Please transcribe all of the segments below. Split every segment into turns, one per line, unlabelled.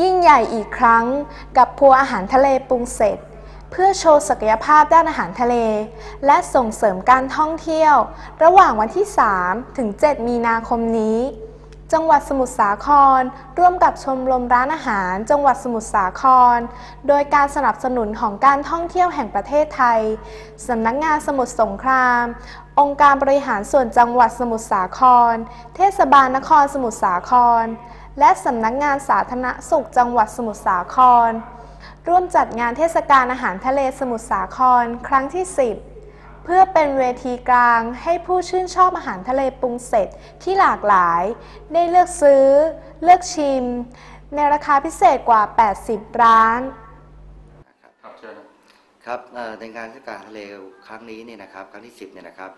ยิ่งใหญ่อีกครั้งกับพัวอาหารทะเลปรุงเสร็จ เพื่อโชว์ศักยภาพด้านอาหารทะเล และส่งเสริมการท่องเที่ยว ระหว่างวันที่ 3 ถึง 7 มีนาคมนี้ จังหวัดสมุทรสาคร ร่วมกับชมรมร้านอาหาร จังหวัดสมุทรสาคร โดยการสนับสนุนของการท่องเที่ยวแห่งประเทศไทยสำนักงานสมุทรสงคราม องค์การบริหารส่วนจังหวัดสมุทรสาคร เทศบาลนครสมุทรสาคร และสำนักงานสาธารณสุขจังหวัดสมุทรสาคร ร่วมจัดงานเทศกาลอาหารทะเลสมุทรสาคร ครั้งที่ 10 เพื่อเป็นเวทีกลางให้ผู้ชื่นชอบอาหารทะเลปรุงเสร็จที่หลากหลาย ได้เลือกซื้อ เลือกชิม ในราคาพิเศษกว่า 80 ร้าน
ครับ
ในงานเทศกาลทะเลครั้งนี้เนี่ยนะครับครั้งที่ 10เนี่ยนะครับ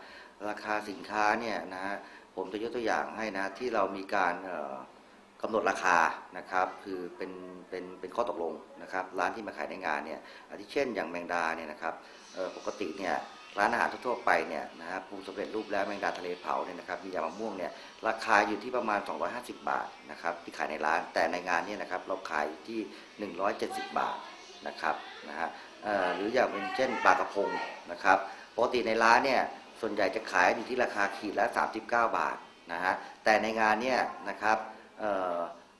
ราคาสินค้าเนี่ยนะฮะผมจะยกตัวอย่างให้นะที่เรามีการกำหนดราคานะครับคือเป็นเป็นเป็นข้อตกลงนะครับร้านที่มาขายในงานเนี่ยอาทิเช่นอย่างแมงดาเนี่ยนะครับปกติเนี่ยร้านอาหารทั่วๆไปเนี่ยนะฮะปรุงสำเร็จรูปแล้วแมงดาทะเลเผาเนี่ยนะครับมียำมะม่วงเนี่ยราคาอยู่ที่ประมาณ 250 บาทนะครับที่ขายในร้านแต่ในงานเนี่ยนะครับเราขายอยู่ที่ 170 บาท นะครับนะฮะหรืออย่างเป็นเช่นปลากระพงนะครับปกติในร้านเนี่ยส่วนใหญ่จะขายอยู่ที่ราคาขีดละ 39 บาทนะฮะแต่ในงานเนี่ยนะครับเ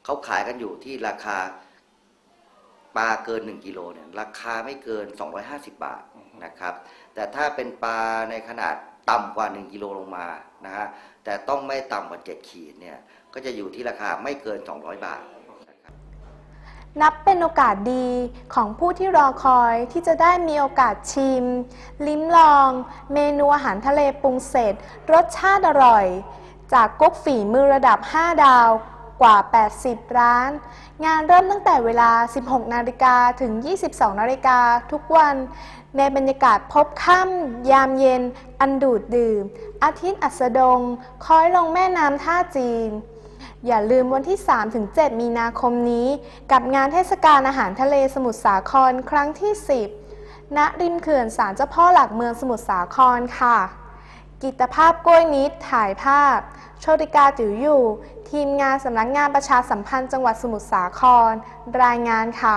เขาขายกันอยู่ที่ราคาปลาเกิน 1กิโลเนี่ยราคาไม่เกิน 250 บาทนะครับแต่ถ้าเป็นปลาในขนาดต่ำกว่า 1กิโลลงมานะฮะแต่ต้องไม่ต่ำกว่า 7 ขีดเนี่ยก็จะอยู่ที่ราคาไม่เกิน 200 บาท
นับเป็นโอกาสดีของผู้ที่รอคอยที่จะได้มีโอกาสชิม ลิ้มลอง เมนูอาหารทะเลปรุงเสร็จ รสชาติอร่อย จากก๊กฝีมือระดับ 5 ดาวกว่า 80 ร้าน งานเริ่มตั้งแต่เวลา 16 นาฬิกาถึง 22 นาฬิกาทุกวัน ในบรรยากาศพบค่ำยามเย็น อันดูดดื่ม อาทิตย์อัสดงคอยลงแม่น้ำท่าจีน อย่าลืมวันที่ 3-7 มีนาคมนี้ กับงานเทศกาลอาหารทะเลสมุทรสาครครั้งที่ 10 ณ ริมเขื่อนศาลเจ้าพ่อหลักเมืองสมุทรสาครค่ะ กิตภาพกล้วยนิดถ่ายภาพ โชติกาจิ๋วอยู่ ทีมงานสำนักงานประชาสัมพันธ์จังหวัดสมุทรสาคร รายงานค่ะ